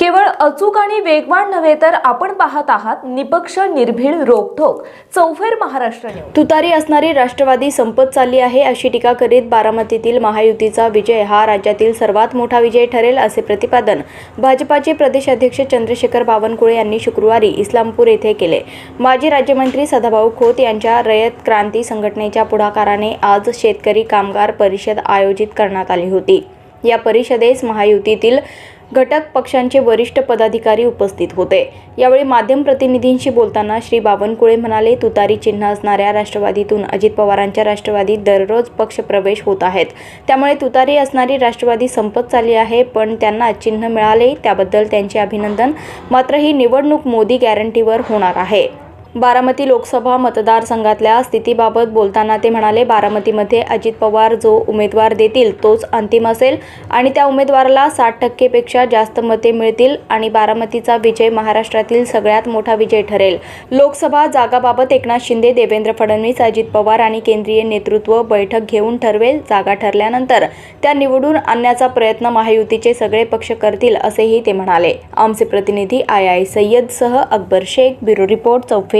केवळ अचूक आणि वेगवान नव्हे तर आपण पाहत आहात निपक्ष निर्भीड रोखोक चौफेर महाराष्ट्र तुतारी असणारी राष्ट्रवादी संपत चालली आहे अशी टीका करीत बारामतीतील महायुतीचा विजय हा राज्यातील सर्वात मोठा विजय ठरेल असे प्रतिपादन भाजपाचे प्रदेशाध्यक्ष चंद्रशेखर बावनकुळे यांनी शुक्रवारी इस्लामपूर येथे केले. माजी राज्यमंत्री सदाभाऊ खोत यांच्या रयत क्रांती संघटनेच्या पुढाकाराने आज शेतकरी कामगार परिषद आयोजित करण्यात आली होती. या परिषदेस महायुतीतील घटक पक्षांचे वरिष्ठ पदाधिकारी उपस्थित होते. यावेळी माध्यम प्रतिनिधींशी बोलताना श्री बावनकुळे म्हणाले तुतारी चिन्ह असणाऱ्या राष्ट्रवादीतून अजित पवारांच्या राष्ट्रवादीत दररोज पक्षप्रवेश होत आहेत. त्यामुळे तुतारी असणारी राष्ट्रवादी संपत चालली आहे पण त्यांना चिन्ह मिळाले त्याबद्दल त्यांचे अभिनंदन. मात्र ही निवडणूक मोदी गॅरंटीवर होणार आहे. बारामती लोकसभा मतदारसंघातल्या स्थितीबाबत बोलताना ते म्हणाले बारामतीमध्ये अजित पवार जो उमेदवार देतील तोच अंतिम असेल आणि त्या उमेदवाराला साठ टक्केपेक्षा जास्त मते मिळतील आणि बारामतीचा विजय महाराष्ट्रातील सगळ्यात मोठा विजय ठरेल. लोकसभा जागाबाबत एकनाथ शिंदे देवेंद्र फडणवीस अजित पवार आणि केंद्रीय नेतृत्व बैठक घेऊन ठरवेल जागा ठरल्यानंतर त्या निवडून आणण्याचा प्रयत्न महायुतीचे सगळे पक्ष करतील असेही ते म्हणाले. आमचे प्रतिनिधी आय आय सय्यदसह अकबर शेख ब्युरो रिपोर्ट चौफे